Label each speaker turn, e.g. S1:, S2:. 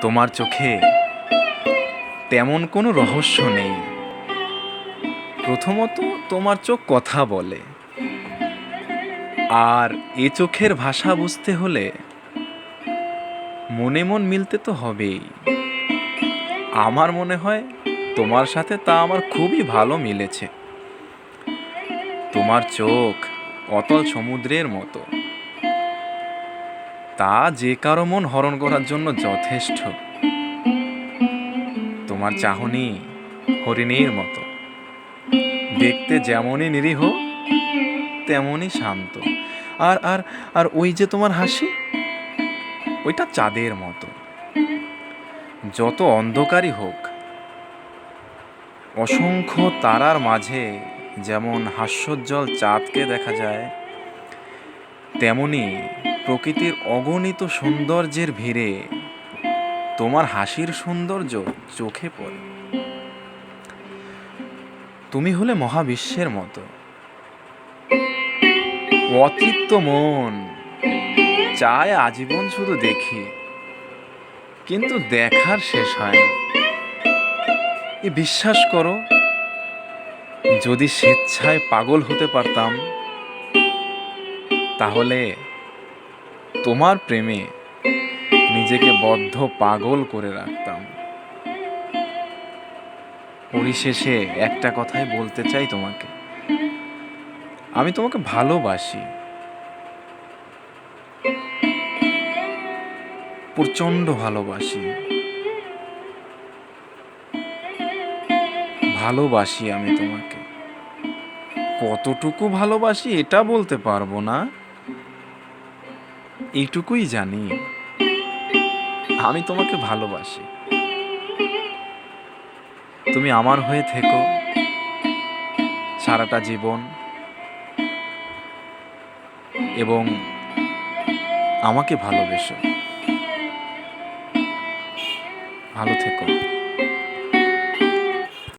S1: তোমার চোখে তেমন কোনো রহস্য নেই। প্রথমত তোমার চোখ কথা বলে। আর এ চোখের ভাষা বুঝতে হলে মনে মন মিলতে তো হবেই। আমার মনে হয় তোমার সাথে তা আমার খুবই ভালো মিলেছে। তোমার চোখ অতল সমুদ্রের মতো। তা যে কারও মন হরণ করার জন্য যথেষ্ট। তোমার চাহনি হরিণীর মতো। দেখতে যেমনই নিরীহ, তেমনই শান্ত। আর আর আর ওই যে তোমার হাসি, ওইটা চাঁদের মতো। যত অন্ধকারই হোক, অসংখ্য তারার মাঝে যেমন হাস্যোজ্জ্বল চাঁদকে দেখা যায় তেমনি প্রকৃতির অগণিত সৌন্দর্যের ভিড়ে তোমার হাসির সৌন্দর্য চোখে পড়ে। তুমি হলে মহাবিশ্বের মতো। অতৃপ্ত মন চায় আজীবন শুধু দেখি, কিন্তু দেখার শেষ হয় এ বিশ্বাস করো, যদি স্বেচ্ছায় পাগল হতে পারতাম, তাহলে তোমার প্রেমে নিজেকে বদ্ধ পাগল করে রাখতাম। পরিশেষে একটা কথাই বলতে চাই তোমাকে। আমি তোমাকে ভালোবাসি। প্রচণ্ড ভালোবাসি। ভালোবাসি আমি তোমাকে। কতটুকু ভালোবাসি এটা বলতে পারব না। এইটুকুই জানি। আমি তোমাকে ভালোবাসি। তুমি আমার হয়ে থেকো। সারাটা জীবন। এবং আমাকে ভালোবেসো। ভালো থেকো।